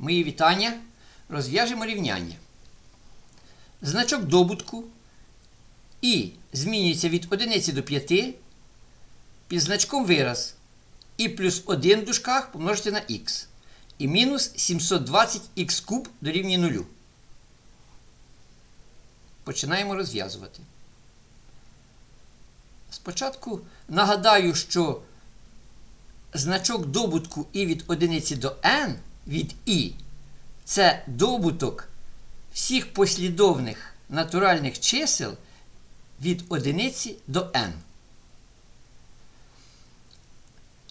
Мої вітання. Розв'яжемо рівняння. Значок добутку і змінюється від 1 до 5 під значком вираз і плюс 1 в дужках помножити на х. І мінус 720х куб дорівнює 0. Починаємо розв'язувати. Спочатку нагадаю, що значок добутку і від 1 до n від і це добуток всіх послідовних натуральних чисел від 1 до n.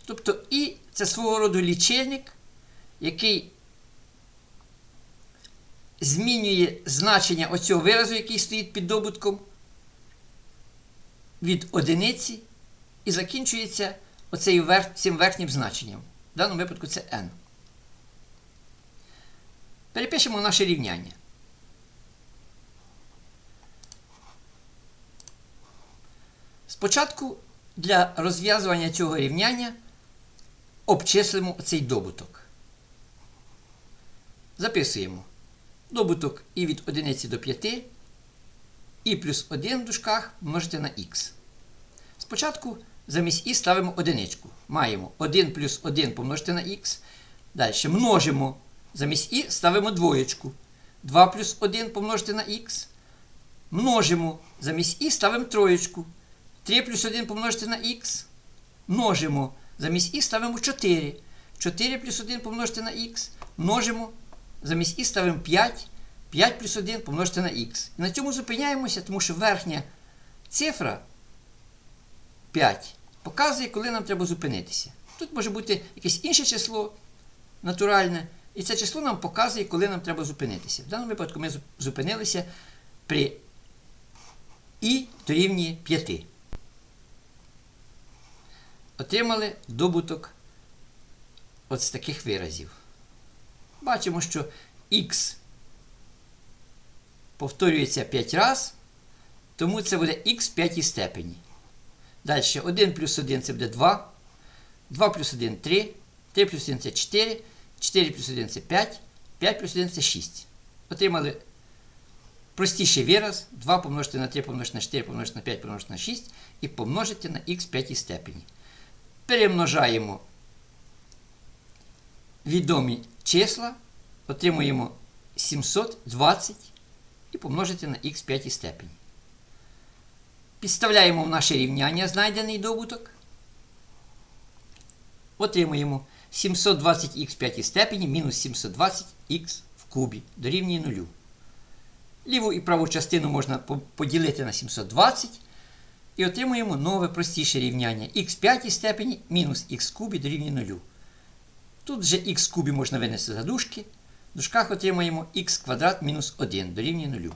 Тобто і це свого роду лічильник, який змінює значення оцього виразу, який стоїть під добутком, від одиниці і закінчується оцею верх, цим верхнім значенням. В даному випадку це n. Перепишемо наше рівняння. Спочатку для розв'язування цього рівняння обчислимо цей добуток. Записуємо добуток і від 1 до 5, і плюс 1 в дужках множити на х. Спочатку замість і ставимо одиничку. Маємо 1 плюс 1 помножити на х. Далі множимо замість і ставимо двоєчку. 2 плюс 1 помножити на х. Множимо замість і ставимо троєчку. 3 плюс 1 помножити на х. Множимо. Замість і ставимо 4. 4 плюс 1 помножити на х. Множимо. Замість і ставимо 5. 5 плюс 1 помножити на х. І на цьому зупиняємося, тому що верхня цифра 5 показує, коли нам треба зупинитися. Тут може бути якесь інше число натуральне. І це число нам показує, коли нам треба зупинитися. В даному випадку ми зупинилися при і дорівнює 5 отримали добуток от з таких виразів. Бачимо, що х повторюється 5 разів, тому це буде х в п'ятій степені. Далі 1 плюс 1 це буде 2, 2 плюс 1 3, 3 плюс 1 це 4, 4 плюс 1 це 5, 5 плюс 1 це 6. Отримали простіший вираз 2 помножити на 3 помножити на 4 помножити на 5 помножити на 6 і помножити на х в п'ятій степені перемножаємо відомі числа, отримуємо 720 і помножити на х в п'ятій степені. Підставляємо в наше рівняння знайдений добуток. Отримуємо 720х в п'ятій степені мінус 720х в кубі дорівнює 0. Ліву і праву частину можна поділити на 720. І отримуємо нове простіше рівняння х в п'ятій степені мінус х кубі дорівнює 0. Тут вже х кубі можна винести за дужки. В дужках отримаємо х квадрат мінус 1 дорівнює 0.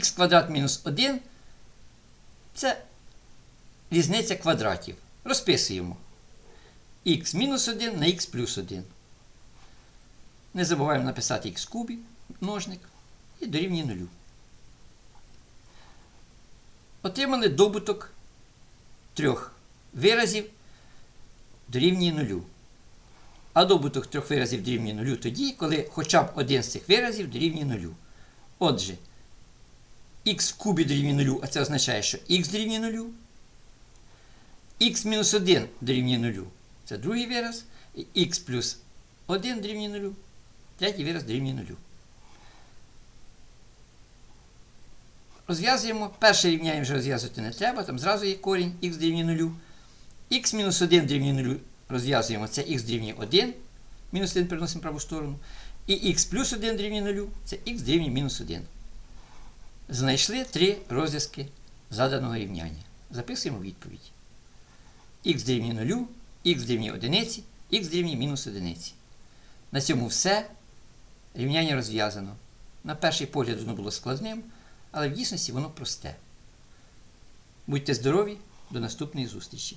х квадрат мінус 1 це різниця квадратів. Розписуємо х мінус 1 на х плюс 1. Не забуваємо написати х кубі, множник, і дорівнює 0 отримали добуток трьох виразів дорівнює нулю. А добуток трьох виразів дорівнює нулю тоді, коли хоча б один з цих виразів дорівнює нулю. Отже, х в кубі дорівнює нулю, а це означає, що х дорівнює нулю. х мінус 1 дорівнює нулю. Це другий вираз. І х плюс 1 дорівнює нулю. Третій вираз дорівнює нулю. Розв'язуємо. Перше рівняння вже розв'язувати не треба, там зразу є корінь х дорівнює 0. х мінус 1 дорівнює 0 розв'язуємо, це х дорівнює 1. Мінус 1 переносимо праву сторону. І х плюс 1 дорівнює 0, це х дорівнює мінус 1. Знайшли три розв'язки заданого рівняння. Записуємо відповідь. х дорівнює 0, х дорівнює 1, х дорівнює мінус 1. На цьому все. Рівняння розв'язано. На перший погляд воно було складним але в дійсності воно просте. Будьте здорові, до наступної зустрічі!